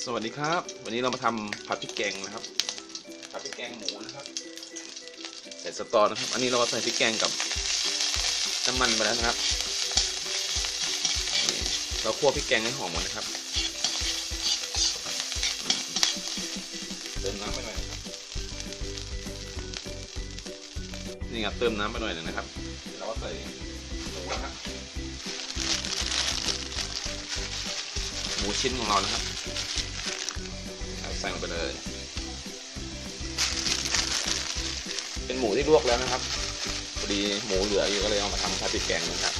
สวัสดีครับ วันนี้เรามาทำผัดพริกแกงนะครับผัดพริกแกงหมูนะครับใส่สตอนะครับ อันนี้เราก็ใส่พริกแกงกับน้ำมันไปแล้วนะครับ เราคั่วพริกแกงให้หอมก่อนนะครับเติมน้ำไปหน่อยนะครับนี่ครับเติมน้ำไปหน่อยหนึ่งนะครับเดี๋ยวเราก็ใส่หมูนะครับหมูชิ้นของเรานะครับ ใส่ลงไปเลย เป็นหมูที่ลวกแล้วนะครับพอดีหมูเหลืออยู่ก็เลยเอามาทำผัดพริกแกงนะครับ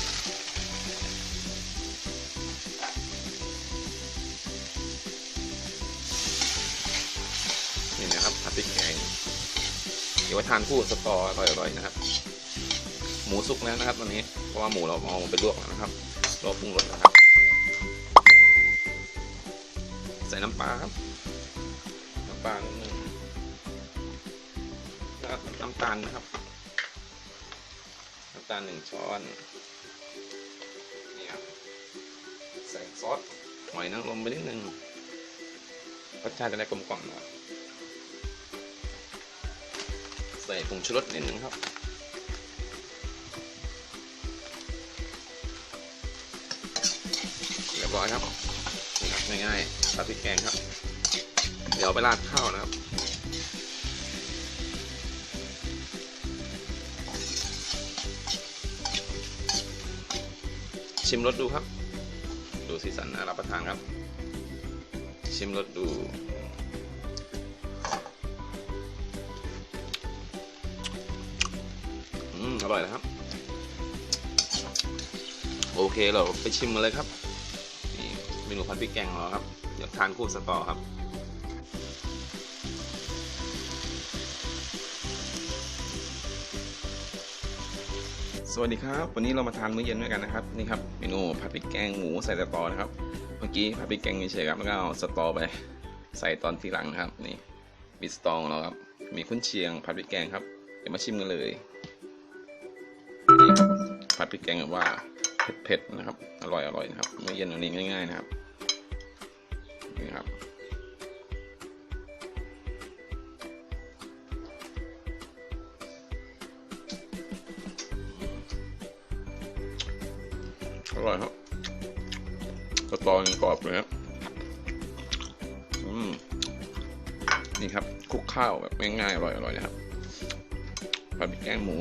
นี่นะครับผัดพริกแกงเดี๋ยวไว้ทานคู่สตออร่อยๆนะครับ หมูสุกแล้วนะครับตอนนี้เพราะว่าหมูเราเอาไปลวกแล้วนะครับรอปรุงรสนะครับ ใส่น้ำปลาครับ น้ำปลานิดนึงแล้วน้ำตาลนะครับ น้ำตาลหนึ่งช้อนนี่ครับใส่ซอสหอยนางรมไปนิดนึงรสชาติจะได้กลมกล่อมนะครับใส่ผงชูรสนิดนึงครับเรียบร้อยครับง่ายๆผัดพริกแกงครับ ดี๋ยวเอาไปราดข้าวนะครับชิมรสดูครับ ดูสีสันน่ารับประทานครับ ชิมรสดู อืม อร่อยนะครับ โอเคเราไปชิมกันเลยครับ นี่เมนูผัดพริกแกงของเราครับ เดี๋ยวทานคู่สตอครับ สวัสดีครับวันนี้เรามาทานมื้อเย็นด้วยกันนะครับนี่ครับเมนูผัดพริกแกงหมูใส่สตอนะครับ เมื่อกี้ผัดพริกแกงเฉยๆครับแล้วก็เอาสตอไปใส่ตอนทีหลังนะครับนี่มีสตอของเราครับมีคุ้นเชียงผัดพริกแกงครับเดี๋ยวมาชิมกันเลยนี่ครับผัดพริกแกงแบบว่าเผ็ดๆนะครับอร่อยๆนะครับมื้อเย็นวันนี้ง่าย ๆนะครับนี่ครับ อร่อยครับสตอยังกรอบเลยครับอืมนี่ครับคลุกข้าวแบบง่ายๆอร่อยๆนะครับผัดพริกแกงหมู